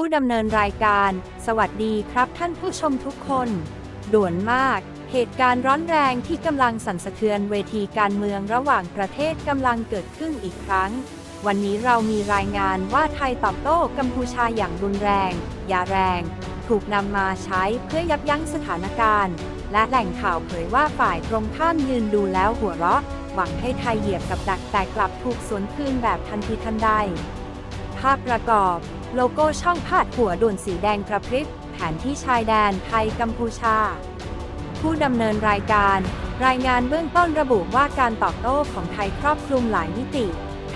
ผู้ดำเนินรายการ สวัสดีครับท่านผู้ชมทุกคน ด่วนมาก เหตุการณ์ร้อนแรงที่กำลังสั่นสะเทือนเวทีการเมืองระหว่างประเทศกำลังเกิดขึ้นอีกครั้ง วันนี้เรามีรายงานว่าไทยตอบโต้กัมพูชาอย่างรุนแรง ยาแรง ถูกนำมาใช้เพื่อยับยั้งสถานการณ์ และแหล่งข่าวเผยว่าฝ่ายตรงข้ามยืนดูแล้วหัวเราะ หวังให้ไทยเหยียบกับดักแต่กลับถูกสวนคืนแบบทันทีทันใดาพประกอบ โลโก้ช่องพาดหัวด่วนสีแดงกระพริบแผนที่ชายแดนไทยกัมพูชา ผู้ดำเนินรายการ รายงานเบื้องต้นระบุว่าการตอบโต้ของไทยครอบคลุมหลายมิติ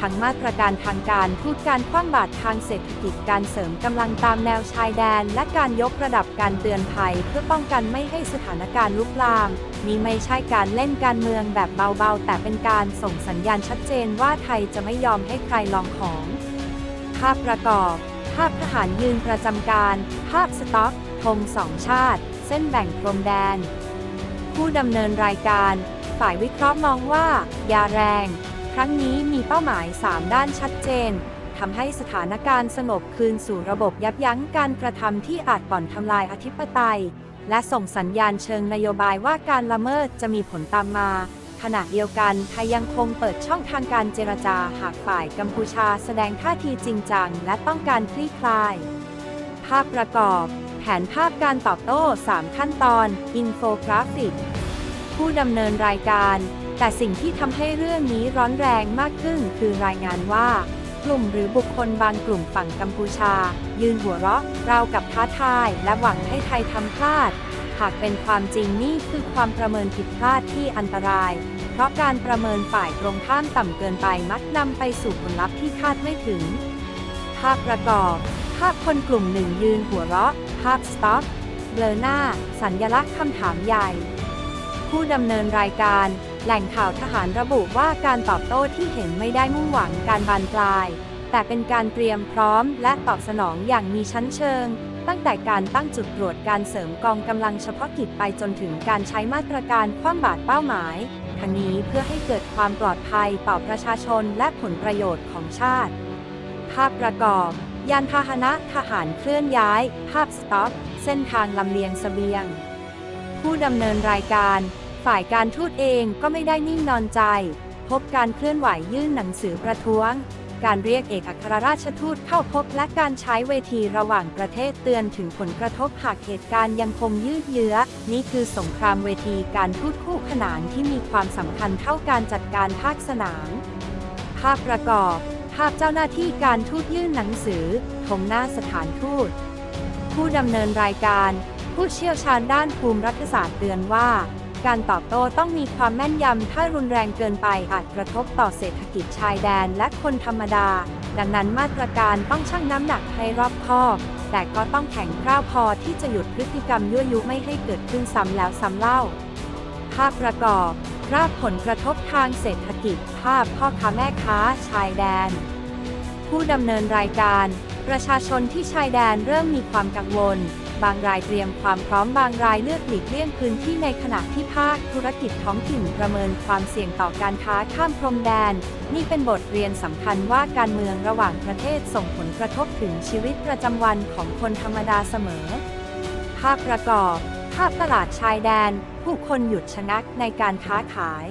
ทั้งมาตรการทางการทูตการคว่ำบาตรทางเศรษฐกิจการเสริมกำลังตามแนวชายแดน และการยกระดับการเตือนภัย เพื่อป้องกันไม่ให้สถานการณ์ลุกลามนี่ไม่ใช่การเล่นการเมืองแบบเบาๆ แต่เป็นการส่งสัญญาณชัดเจนว่าไทยจะไม่ยอมให้ใครลองของ ภาพประกอบ ภาพทหารยืนประจำการ ภาพสต็อกธงสองชาติ เส้นแบ่งพรมแดน ผู้ดำเนินรายการ ฝ่ายวิเคราะห์มองว่า ยาแรง ครั้งนี้มีเป้าหมาย 3 ด้านชัดเจนทำให้สถานการณ์สงบคืนสู่ระบบยับยั้งการกระทำที่อาจบ่อนทำลายอธิปไตย และส่งสัญญาณเชิงนโยบายว่าการละเมิดจะมีผลตามมา ขณะเดียวกันไทยยังคงเปิดช่องทางการเจรจาหากฝ่ายกัมพูชาแสดงท่าทีจริงจังและต้องการคลี่คลาย ภาพประกอบ แผนภาพการตอบโต้ 3 ขั้นตอน อินโฟกราฟิก ผู้ดำเนินรายการ แต่สิ่งที่ทำให้เรื่องนี้ร้อนแรงมากขึ้นคือรายงานว่ากลุ่มหรือบุคคลบางกลุ่มฝั่งกัมพูชา ยืนหัวเราะราวกับท้าทาย และหวังให้ไทยทำพลาด หากเป็นความจริงนี่คือความประเมินผิดพลาดที่อันตราย เพราะการประเมินฝ่ายตรงข้ามต่ำเกินไปมักนำไปสู่ผลลัพธ์ที่คาดไม่ถึง ภาพประกอบ ภาพคนกลุ่มหนึ่งยืนหัวเราะ ภาพสต็อปเบลอหน้า สัญญลักษณ์คำถามใหญ่ ผู้ดำเนินรายการ แหล่งข่าวทหารระบุว่าการตอบโต้ที่เห็นไม่ได้มุ่งหวังการบานปลาย แต่เป็นการเตรียมพร้อมและตอบสนองอย่างมีชั้นเชิง ตั้งแต่การตั้งจุดตรวจการเสริมกองกำลังเฉพาะกิจไปจนถึงการใช้มาตรการคว่ำบาตรเป้าหมายทั้งนี้เพื่อให้เกิดความปลอดภัยต่อประชาชนและผลประโยชน์ของชาติ ภาพประกอบ ยานพาหนะทหารเคลื่อนย้าย ภาพสต็อปเส้นทางลำเลียงเสบียง ผู้ดำเนินรายการ ฝ่ายการทูตเองก็ไม่ได้นิ่งนอนใจ พบการเคลื่อนไหวยื่นหนังสือประท้วง การเรียกเอกอัครราชทูตเข้าพบและการใช้เวทีระหว่างประเทศเตือนถึงผลกระทบหากเหตุการณ์ยังคงยืดเยื้อ นี่คือสงครามเวทีการทูตคู่ขนานที่มีความสำคัญเท่าการจัดการภาคสนาม ภาพประกอบ ภาพเจ้าหน้าที่การทูตยื่นหนังสือธงหน้าสถานทูต ผู้ดำเนินรายการ ผู้เชี่ยวชาญด้านภูมิรัฐศาสตร์เตือนว่า การตอบโต้ต้องมีความแม่นยำ ถ้ารุนแรงเกินไปอาจกระทบต่อเศรษฐกิจชายแดนและคนธรรมดา ดังนั้นมาตรการต้องชั่งน้ำหนักให้รอบคอบ แต่ก็ต้องแข็งกร้าวพอที่จะหยุดพฤติกรรมยั่วยุไม่ให้เกิดขึ้นซ้ำแล้วซ้ำเล่า ภาพประกอบรากผลกระทบทางเศรษฐกิจ ภาพพ่อค้าแม่ค้าชายแดน ผู้ดำเนินรายการ ประชาชนที่ชายแดนเริ่มมีความกังวล บางรายเตรียมความพร้อมบางรายเลือกหลีกเลี่ยงพื้นที่ในขณะที่ภาคธุรกิจท้องถิ่นประเมินความเสี่ยงต่อการค้าข้ามพรมแดน นี่เป็นบทเรียนสำคัญว่าการเมืองระหว่างประเทศส่งผลกระทบถึงชีวิตประจำวันของคนธรรมดาเสมอ ภาพประกอบ ภาพตลาดชายแดน ผู้คนหยุดชะงักในการค้าขาย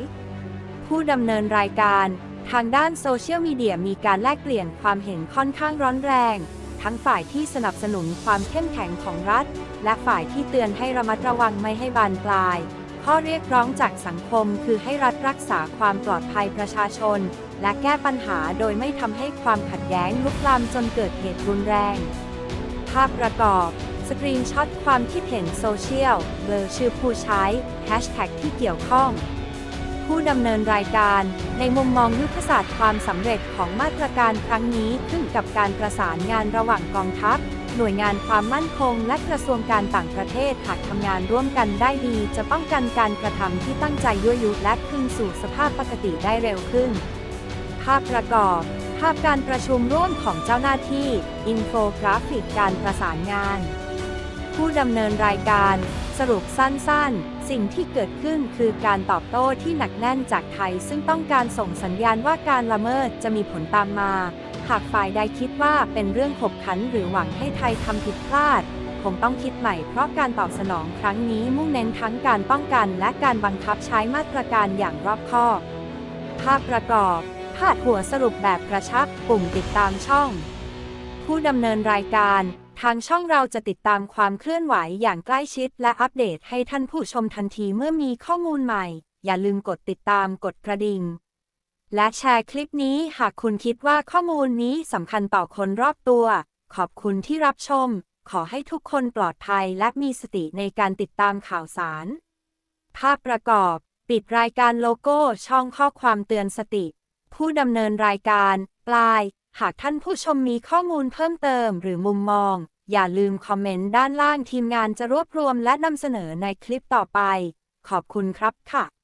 ผู้ดำเนินรายการ ทางด้านโซเชียลมีเดียมีการแลกเปลี่ยนความเห็นค่อนข้างร้อนแรง ทั้งฝ่ายที่สนับสนุนความเข้มแข็งของรัฐ และฝ่ายที่เตือนให้ระมัดระวังไม่ให้บานปลาย ข้อเรียกร้องจากสังคมคือให้รัฐรักษาความปลอดภัยประชาชน และแก้ปัญหาโดยไม่ทำให้ความขัดแย้งลุกลามจนเกิดเหตุรุนแรง ภาพประกอบสกรีนช็อตความคิดเห็นโซเชียลเบอร์ชื่อผู้ใช้แฮชแท็กที่เกี่ยวข้อง ผู้ดำเนินรายการ ในมุมมองยุทธศาสตร์ความสำเร็จของมาตรการครั้งนี้ขึ้นกับการประสานงานระหว่างกองทัพ หน่วยงานความมั่นคง และกระทรวงการต่างประเทศหากทำงานร่วมกันได้ดี จะป้องกันการกระทำที่ตั้งใจยั่วยุและคืนสู่สภาพปกติได้เร็วขึ้น ภาพประกอบ ภาพการประชุมร่วมของเจ้าหน้าที่ อินโฟกราฟิกการประสานงาน ผู้ดำเนินรายการ สรุปสั้นๆ สิ่งที่เกิดขึ้นคือการตอบโต้ที่หนักแน่นจากไทย ซึ่งต้องการส่งสัญญาณว่าการละเมิดจะมีผลตามมาหหากฝ่ายใดคิดว่าเป็นเรื่องขบขันหรือหวังให้ไทยทำผิดพลาด คงต้องคิดใหม่เพราะการตอบสนองครั้งนี้มุ่งเน้นทั้งการป้องกันและการบังคับใช้มาตรการอย่างรอบคอบ ภาพประกอบ พาดหัวสรุปแบบกระชับปุ่มติดตามช่อง ผู้ดำเนินรายการ ทางช่องเราจะติดตามความเคลื่อนไหวอย่างใกล้ชิด และอัปเดตให้ท่านผู้ชมทันทีเมื่อมีข้อมูลใหม่ อย่าลืมกดติดตามกดกระดิ่ง และแชร์คลิปนี้หากคุณคิดว่าข้อมูลนี้สำคัญต่อคนรอบตัว ขอบคุณที่รับชม ขอให้ทุกคนปลอดภัยและมีสติในการติดตามข่าวสาร ภาพประกอบ ปิดรายการโลโก้ช่องข้อความเตือนสติ ผู้ดำเนินรายการ ปลาย หากท่านผู้ชมมีข้อมูลเพิ่มเติมหรือมุมมอง อย่าลืมคอมเมนต์ด้านล่างทีมงานจะรวบรวมและนำเสนอในคลิปต่อไป ขอบคุณครับค่ะ